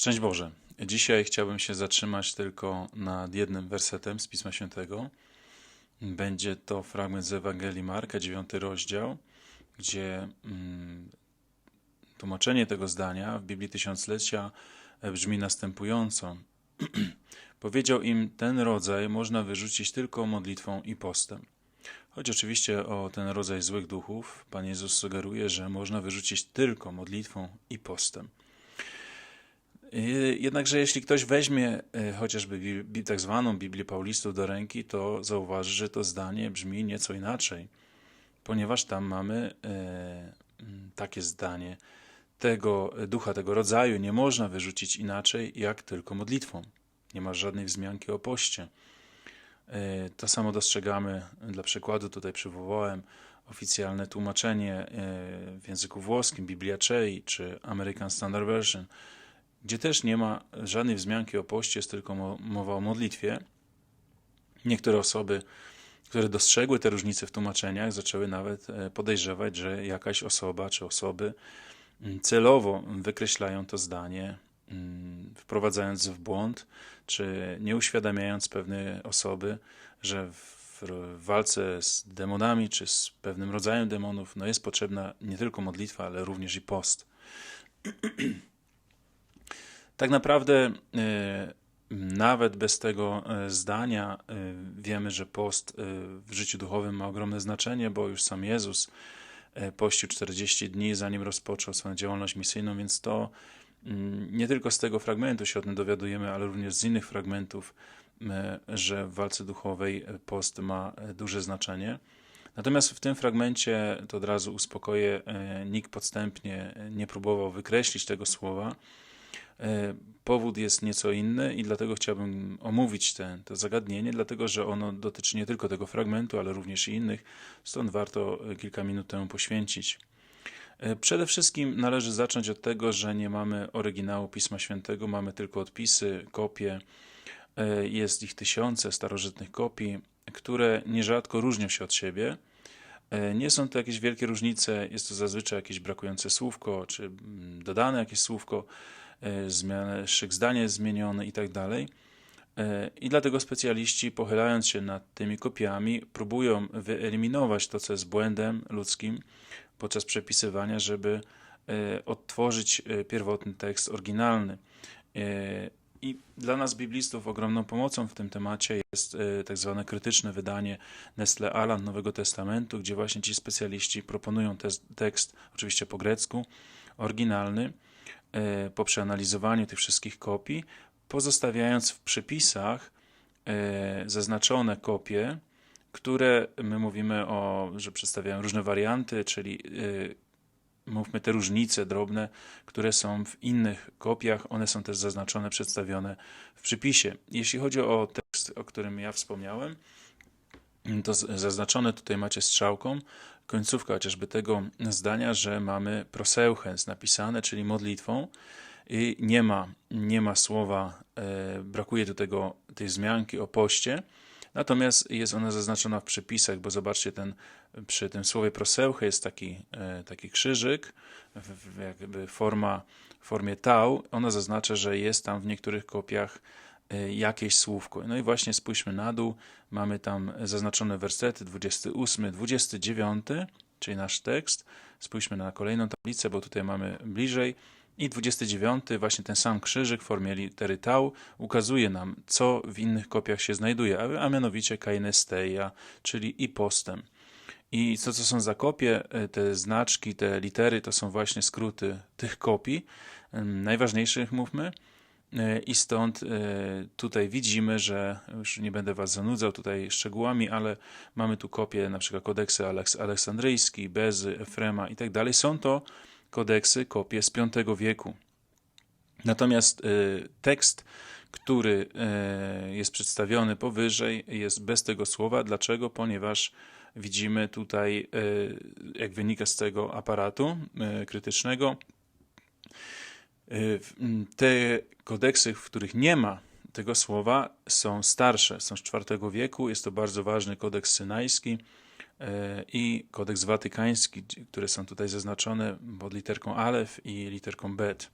Szczęść Boże. Dzisiaj chciałbym się zatrzymać tylko nad jednym wersetem z Pisma Świętego. Będzie to fragment z Ewangelii Marka, dziewiąty rozdział, gdzie mm, tłumaczenie tego zdania w Biblii Tysiąclecia brzmi następująco. Powiedział im, ten rodzaj można wyrzucić tylko modlitwą i postem. Chodzi oczywiście o ten rodzaj złych duchów. Pan Jezus sugeruje, że można wyrzucić tylko modlitwą i postem. Jednakże jeśli ktoś weźmie e, chociażby tak zwaną Biblię Paulistów do ręki, to zauważy, że to zdanie brzmi nieco inaczej, ponieważ tam mamy e, takie zdanie. Tego ducha, tego rodzaju nie można wyrzucić inaczej, jak tylko modlitwą. Nie ma żadnej wzmianki o poście. E, to samo dostrzegamy, dla przykładu tutaj przywołałem oficjalne tłumaczenie w języku włoskim, Biblia Czei czy American Standard Version – gdzie też nie ma żadnej wzmianki o poście, jest tylko mowa o modlitwie. Niektóre osoby, które dostrzegły te różnice w tłumaczeniach, zaczęły nawet e, podejrzewać, że jakaś osoba czy osoby mm, celowo wykreślają to zdanie, mm, wprowadzając w błąd, czy nie uświadamiając pewnej osoby, że w walce z demonami, czy z pewnym rodzajem demonów, no jest potrzebna nie tylko modlitwa, ale również i post. Tak naprawdę e, nawet bez tego e, zdania e, wiemy, że post w życiu duchowym ma ogromne znaczenie, bo już sam Jezus pościł 40 dni, zanim rozpoczął swoją działalność misyjną, więc to mm, nie tylko z tego fragmentu się o tym dowiadujemy, ale również z innych fragmentów, że w walce duchowej post ma duże znaczenie. Natomiast w tym fragmencie, to od razu uspokoję, nikt podstępnie nie próbował wykreślić tego słowa, powód jest nieco inny i dlatego chciałbym omówić ten, to zagadnienie, dlatego że ono dotyczy nie tylko tego fragmentu, ale również i innych, stąd warto kilka minut temu poświęcić. E, przede wszystkim należy zacząć od tego, że nie mamy oryginału Pisma Świętego, mamy tylko odpisy, kopie. E, jest ich tysiące starożytnych kopii, które nierzadko różnią się od siebie. Nie są to jakieś wielkie różnice, jest to zazwyczaj jakieś brakujące słówko, czy mm, dodane jakieś słówko, E, zmianę, szyk zdania jest zmieniony i tak dalej. E, I dlatego specjaliści, pochylając się nad tymi kopiami, próbują wyeliminować to, co jest błędem ludzkim podczas przepisywania, żeby e, odtworzyć pierwotny tekst oryginalny. I dla nas, biblistów, ogromną pomocą w tym temacie jest tak zwane krytyczne wydanie Nestle Aland Nowego Testamentu, gdzie właśnie ci specjaliści proponują tekst, oczywiście po grecku, oryginalny, po przeanalizowaniu tych wszystkich kopii, pozostawiając w przypisach e, zaznaczone kopie, które my mówimy o, że przedstawiają różne warianty, czyli e, mówmy te różnice drobne, które są w innych kopiach, one są też zaznaczone, przedstawione w przypisie. Jeśli chodzi o tekst, o którym ja wspomniałem, to zaznaczone tutaj macie strzałką końcówka chociażby tego zdania, że mamy proseuchens napisane, czyli modlitwą i nie ma, nie ma słowa, e, brakuje do tego tej wzmianki o poście, natomiast jest ona zaznaczona w przypisach, bo zobaczcie, ten, przy tym słowie proseuche jest taki, e, taki krzyżyk, jakby forma, w formie tau, ona zaznacza, że jest tam w niektórych kopiach jakieś słówko. No i właśnie spójrzmy na dół, mamy tam zaznaczone wersety 28, 29, czyli nasz tekst. Spójrzmy na kolejną tablicę, bo tutaj mamy bliżej. I 29, właśnie ten sam krzyżyk w formie litery tau ukazuje nam, co w innych kopiach się znajduje, a, a mianowicie kainesteia, czyli i postem. I co to są za kopie? E, te znaczki, te litery to są właśnie skróty tych kopii. Najważniejszych mówmy. E, I stąd e, tutaj widzimy, że już nie będę Was zanudzał tutaj szczegółami, ale mamy tu kopię na przykład kodeksy aleksandryjski, Bezy, Efrema i tak dalej. Są to kodeksy, kopie z V wieku. Natomiast e, tekst, który jest przedstawiony powyżej, jest bez tego słowa. Dlaczego? Ponieważ widzimy tutaj, jak wynika z tego aparatu krytycznego, te kodeksy, w których nie ma tego słowa, są starsze, są z IV wieku. Jest to bardzo ważny kodeks synajski y, i kodeks watykański, które są tutaj zaznaczone pod literką alef i literką bet.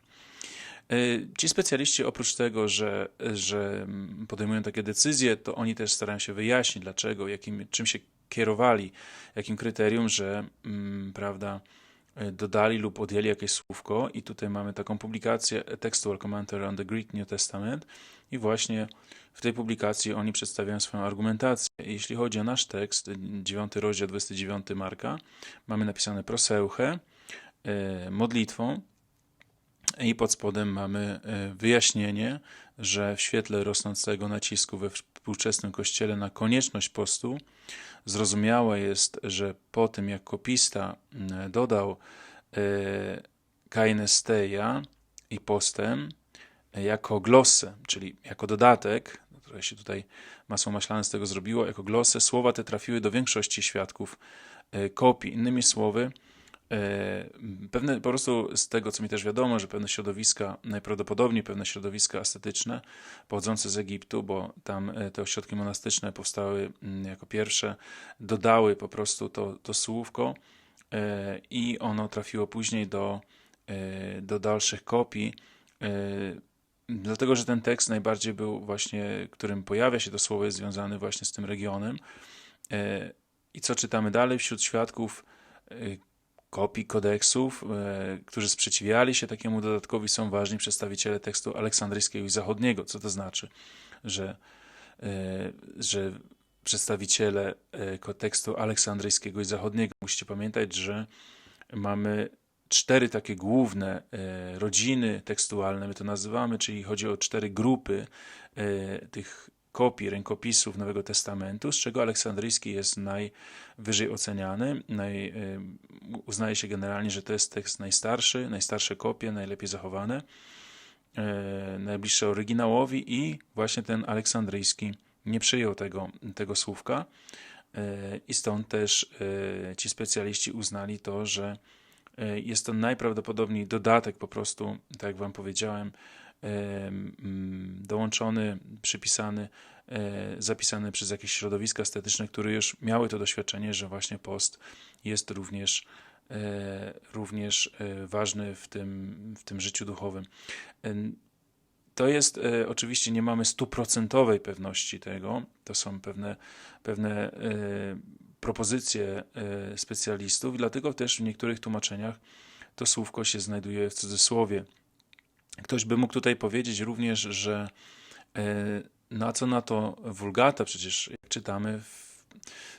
Y, Ci specjaliści oprócz tego, że, że mm, podejmują takie decyzje, to oni też starają się wyjaśnić, dlaczego, jakim, czym się kierowali, jakim kryterium, że mm, prawda, y, dodali lub odjęli jakieś słówko i tutaj mamy taką publikację A Textual Commentary on the Greek New Testament i właśnie w tej publikacji oni przedstawiają swoją argumentację. Jeśli chodzi o nasz tekst, 9 rozdział 29 Marka, mamy napisane proseuche, y, modlitwą, i pod spodem mamy e, wyjaśnienie, że w świetle rosnącego nacisku we współczesnym kościele na konieczność postu, zrozumiałe jest, że po tym jak kopista dodał e, kainesteja i postem e, jako glosę, czyli jako dodatek, które się tutaj masło maślane z tego zrobiło, jako glosę, słowa te trafiły do większości świadków kopii. Innymi słowy, pewne po prostu z tego, co mi też wiadomo, że pewne środowiska, najprawdopodobniej pewne środowiska estetyczne pochodzące z Egiptu, bo tam e, te ośrodki monastyczne powstały mm, jako pierwsze, dodały po prostu to, to słówko e, i ono trafiło później do, do dalszych kopii. Dlatego, że ten tekst najbardziej był właśnie, którym pojawia się to słowo, jest związany właśnie z tym regionem. I co czytamy dalej? Wśród świadków kopii kodeksów, e, którzy sprzeciwiali się takiemu dodatkowi, są ważni przedstawiciele tekstu aleksandryjskiego i zachodniego. Co to znaczy? Że, e, że przedstawiciele e, tekstu aleksandryjskiego i zachodniego. Musicie pamiętać, że mamy cztery takie główne rodziny tekstualne, my to nazywamy, czyli chodzi o cztery grupy tych kopii rękopisów Nowego Testamentu, z czego aleksandryjski jest najwyżej oceniany. Naj, y, uznaje się generalnie, że to jest tekst najstarszy, najstarsze kopie, najlepiej zachowane, y, najbliższe oryginałowi i właśnie ten aleksandryjski nie przyjął tego, tego słówka y, i stąd też ci specjaliści uznali to, że jest to najprawdopodobniej dodatek po prostu, tak jak wam powiedziałem, dołączony, przypisany, e, zapisany przez jakieś środowiska estetyczne, które już miały to doświadczenie, że właśnie post jest również, e, również e, ważny w tym, w tym życiu duchowym. To jest oczywiście, nie mamy stuprocentowej pewności tego, to są pewne, pewne propozycje specjalistów, dlatego też w niektórych tłumaczeniach to słówko się znajduje w cudzysłowie. Ktoś by mógł tutaj powiedzieć również, że e, na co na to wulgata, przecież jak czytamy w,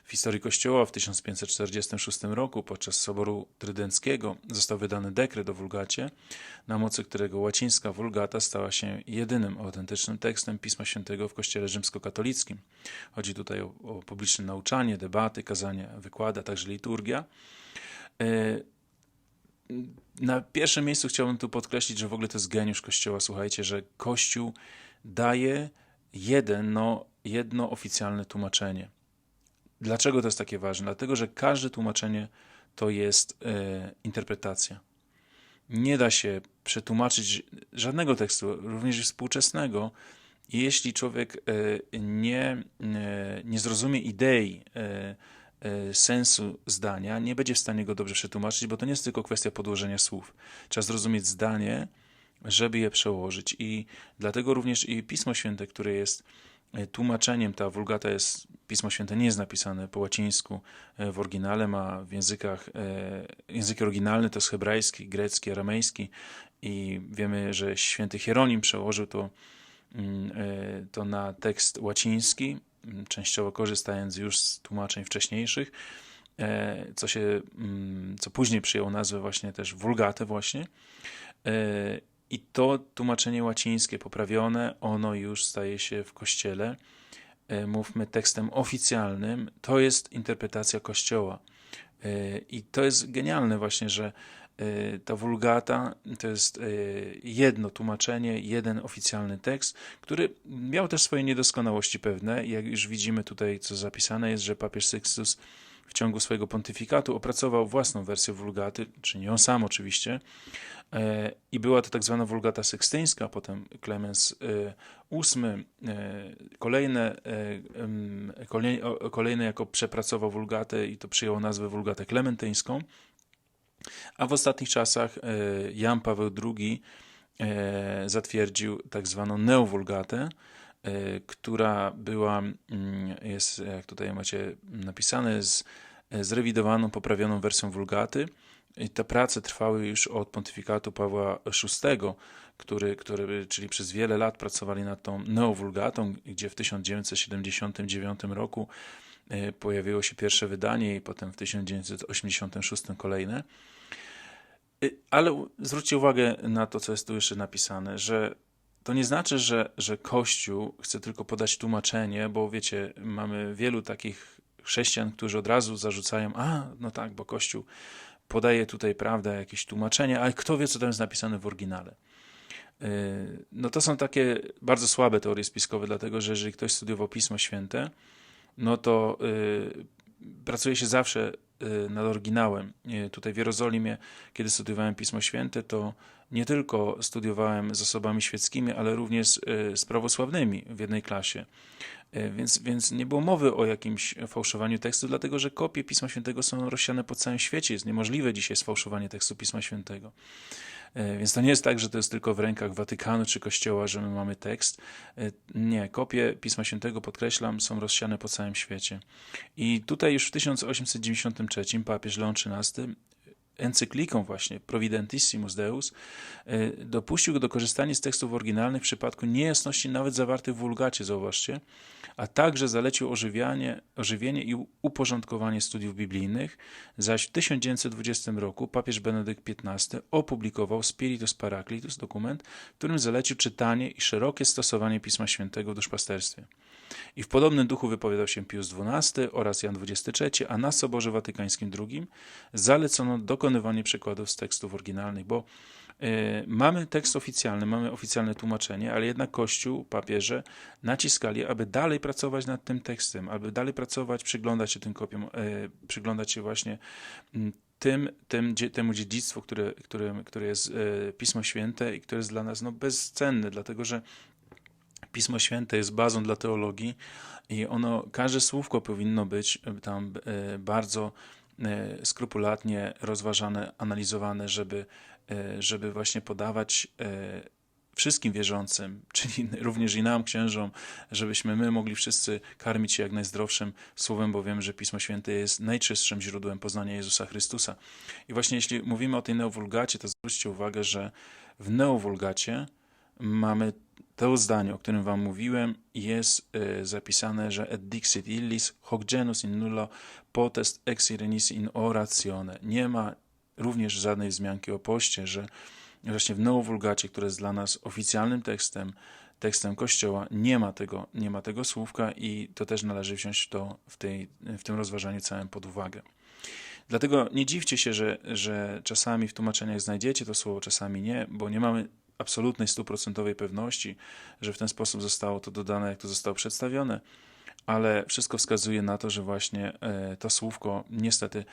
w historii Kościoła w 1546 roku podczas Soboru Trydenckiego został wydany dekret o wulgacie, na mocy którego łacińska wulgata stała się jedynym autentycznym tekstem Pisma Świętego w Kościele rzymskokatolickim. Chodzi tutaj o, o publiczne nauczanie, debaty, kazania, wykłady, a także liturgia. Na pierwszym miejscu chciałbym tu podkreślić, że w ogóle to jest geniusz Kościoła. Słuchajcie, że Kościół daje jedno, jedno oficjalne tłumaczenie. Dlaczego to jest takie ważne? Dlatego, że każde tłumaczenie to jest e, interpretacja. Nie da się przetłumaczyć żadnego tekstu, również współczesnego, jeśli człowiek e, nie, e, nie zrozumie idei, E, sensu zdania, nie będzie w stanie go dobrze przetłumaczyć, bo to nie jest tylko kwestia podłożenia słów. Trzeba zrozumieć zdanie, żeby je przełożyć. I dlatego również i Pismo Święte, które jest e, tłumaczeniem, ta wulgata jest, Pismo Święte nie jest napisane po łacińsku e, w oryginale, ma w językach, język oryginalny to jest hebrajski, grecki, aramejski i wiemy, że święty Hieronim przełożył to, mm, to na tekst łaciński, częściowo korzystając już z tłumaczeń wcześniejszych, e, co się, mm, co później przyjął nazwę właśnie też wulgatę właśnie. E, I to tłumaczenie łacińskie poprawione, ono już staje się w kościele, e, mówmy tekstem oficjalnym, to jest interpretacja kościoła. I to jest genialne właśnie, że ta wulgata to jest y, jedno tłumaczenie, jeden oficjalny tekst, który miał też swoje niedoskonałości pewne. Jak już widzimy tutaj, co zapisane jest, że papież Sixtus w ciągu swojego pontyfikatu opracował własną wersję wulgaty, czy nie on sam oczywiście, e, i była to tak zwana wulgata sekstyńska, potem Klemens VIII, e, kolejne, e, kolejne jako przepracował wulgatę i to przyjęło nazwę wulgatę klementyńską, a w ostatnich czasach e, Jan Paweł II e, zatwierdził tak zwaną neowulgatę, e, która była, mm, jest, jak tutaj macie napisane, z, zrewidowaną, poprawioną wersją wulgaty. I te prace trwały już od pontyfikatu Pawła VI, który, który, czyli przez wiele lat pracowali nad tą neowulgatą, gdzie w 1979 roku pojawiło się pierwsze wydanie i potem w 1986 kolejne. E, ale zwróćcie uwagę na to, co jest tu jeszcze napisane, że to nie znaczy, że, że Kościół chce tylko podać tłumaczenie, bo wiecie, mamy wielu takich chrześcijan, którzy od razu zarzucają, a no tak, bo Kościół podaje tutaj, prawda, jakieś tłumaczenie, ale kto wie, co tam jest napisane w oryginale. Yy, no to są takie bardzo słabe teorie spiskowe, dlatego że jeżeli ktoś studiował Pismo Święte, no to yy, pracuje się zawsze nad oryginałem. Tutaj w Jerozolimie, kiedy studiowałem Pismo Święte, to nie tylko studiowałem z osobami świeckimi, ale również z prawosławnymi w jednej klasie. Więc, więc nie było mowy o jakimś fałszowaniu tekstu, dlatego że kopie Pisma Świętego są rozsiane po całym świecie. Jest niemożliwe dzisiaj sfałszowanie tekstu Pisma Świętego. E, więc to nie jest tak, że to jest tylko w rękach Watykanu czy Kościoła, że my mamy tekst. E, nie, kopie Pisma Świętego, podkreślam, są rozsiane po całym świecie. I tutaj już w 1893 papież Leon XIII encykliką właśnie Providentissimus Deus e, dopuścił do korzystania z tekstów oryginalnych w przypadku niejasności nawet zawartych w wulgacie, zauważcie, a także zalecił ożywianie, ożywienie i uporządkowanie studiów biblijnych, zaś w 1920 roku papież Benedykt XV opublikował Spiritus Paraclitus, dokument, w którym zalecił czytanie i szerokie stosowanie Pisma Świętego w duszpasterstwie. I w podobnym duchu wypowiadał się Pius XII oraz Jan XXIII, a na Soborze Watykańskim II zalecono dokonywanie przekładów z tekstów oryginalnych, bo y, mamy tekst oficjalny, mamy oficjalne tłumaczenie, ale jednak Kościół, papieże naciskali, aby dalej pracować nad tym tekstem, aby dalej pracować, przyglądać się tym kopiom, y, przyglądać się właśnie mm, tym, tym, temu dziedzictwu, które, które, które jest y, Pismo Święte i które jest dla nas no, bezcenne, dlatego że Pismo Święte jest bazą dla teologii i ono, każde słówko powinno być e, tam e, bardzo e, skrupulatnie rozważane, analizowane, żeby, żeby właśnie podawać wszystkim wierzącym, czyli również i nam, księżom, żebyśmy my mogli wszyscy karmić się jak najzdrowszym słowem, bo wiem, że Pismo Święte jest najczystszym źródłem poznania Jezusa Chrystusa. I właśnie jeśli mówimy o tej neowulgacie, to zwróćcie uwagę, że w neowulgacie mamy to zdanie, o którym wam mówiłem, jest e, zapisane, że et dixit illis hoc genus in nullo potest ex irenis in oratione. Nie ma również żadnej wzmianki o poście, że właśnie w Neowulgacie, które jest dla nas oficjalnym tekstem, tekstem Kościoła, nie ma tego, nie ma tego słówka i to też należy wziąć to w, tej, w tym rozważaniu całym pod uwagę. Dlatego nie dziwcie się, że, że czasami w tłumaczeniach znajdziecie to słowo, czasami nie, bo nie mamy absolutnej, stuprocentowej pewności, że w ten sposób zostało to dodane, jak to zostało przedstawione, ale wszystko wskazuje na to, że właśnie e, to słówko niestety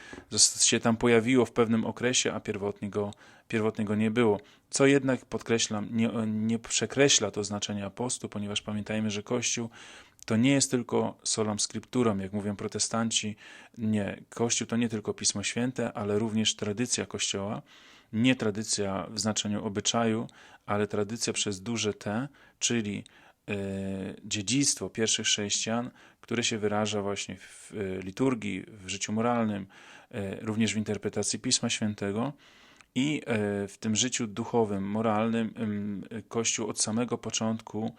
się tam pojawiło w pewnym okresie, a pierwotnie go, pierwotnie go nie było. Co jednak, podkreślam, nie, nie przekreśla to znaczenia apostu, ponieważ pamiętajmy, że Kościół to nie jest tylko solam scripturam, jak mówią protestanci. Nie, Kościół to nie tylko Pismo Święte, ale również tradycja Kościoła, nie tradycja w znaczeniu obyczaju, ale tradycja przez duże T, czyli e, dziedzictwo pierwszych chrześcijan, które się wyraża właśnie w e, liturgii, w życiu moralnym, e, również w interpretacji Pisma Świętego i w tym życiu duchowym, moralnym Kościół od samego początku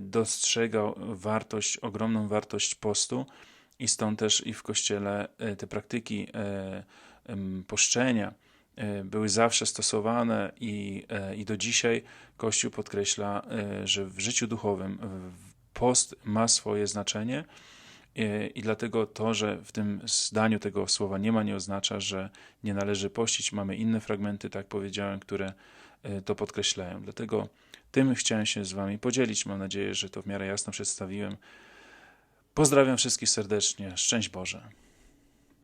dostrzegał wartość, ogromną wartość postu i stąd też i w Kościele te praktyki poszczenia, były zawsze stosowane i, e, i do dzisiaj Kościół podkreśla, e, że w życiu duchowym post ma swoje znaczenie i dlatego to, że w tym zdaniu tego słowa nie ma, nie oznacza, że nie należy pościć. Mamy inne fragmenty, tak powiedziałem, które to podkreślają. Dlatego tym chciałem się z Wami podzielić. Mam nadzieję, że to w miarę jasno przedstawiłem. Pozdrawiam wszystkich serdecznie. Szczęść Boże.